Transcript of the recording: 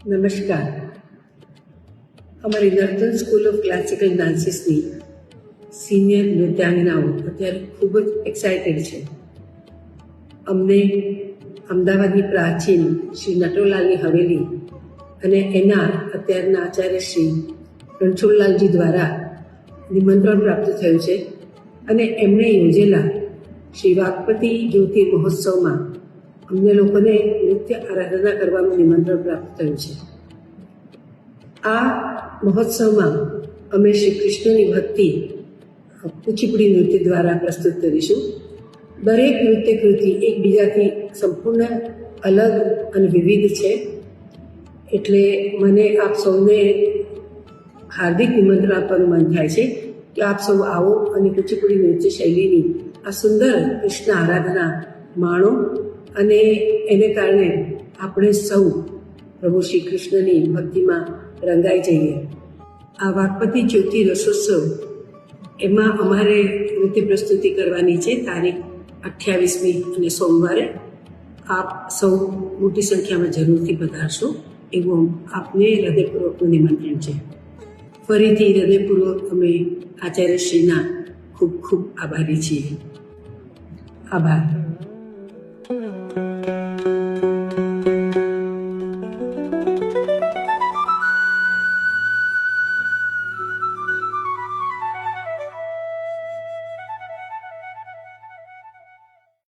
નમસ્કાર. અમારી Nartan school of classical ડાન્સીસની સિનિયર નૃત્યાંગનાઓ અત્યારે ખૂબ જ એક્સાઇટેડ છે. અમને અમદાવાદની પ્રાચીન શ્રી નટોલાલની હવેલી અને એના અત્યારના આચાર્ય શ્રી રણછોડલાલજી દ્વારા નિમંત્રણ પ્રાપ્ત થયું છે અને એમણે યોજેલા શ્રી વાગપતિ જ્યોતિ મહોત્સવમાં અમને લોકોને નૃત્ય આરાધના કરવાનું નિમંત્રણ પ્રાપ્ત થયું છે. આ મહોત્સવમાં અમે શ્રી કૃષ્ણની ભક્તિ કુચીપુડી નૃત્ય દ્વારા પ્રસ્તુત કરીશું. દરેક નૃત્ય કૃતિ એકબીજાથી સંપૂર્ણ અલગ અને વિવિધ છે. એટલે મને આપ સૌને હાર્દિક નિમંત્રણ આપવાનું મન થાય છે કે આપ સૌ આવો અને કુચીપુડી નૃત્ય શૈલીની આ સુંદર કૃષ્ણ આરાધના માણો અને એને કારણે આપણે સૌ પ્રભુ શ્રી કૃષ્ણની ભક્તિમાં રંગાઈ જઈએ. આ વાગપતિ જ્યોતિ રસોત્સવ એમાં અમારે નૃત્ય પ્રસ્તુતિ કરવાની છે તારીખ અઠ્યાવીસમી અને સોમવારે. આપ સૌ મોટી સંખ્યામાં જરૂરથી પધારશો એવું આપને હૃદયપૂર્વકનું નિમંત્રણ છે. ફરીથી હૃદયપૂર્વક અમે આચાર્યશ્રીના ખૂબ ખૂબ આભારી છીએ. આભાર. Música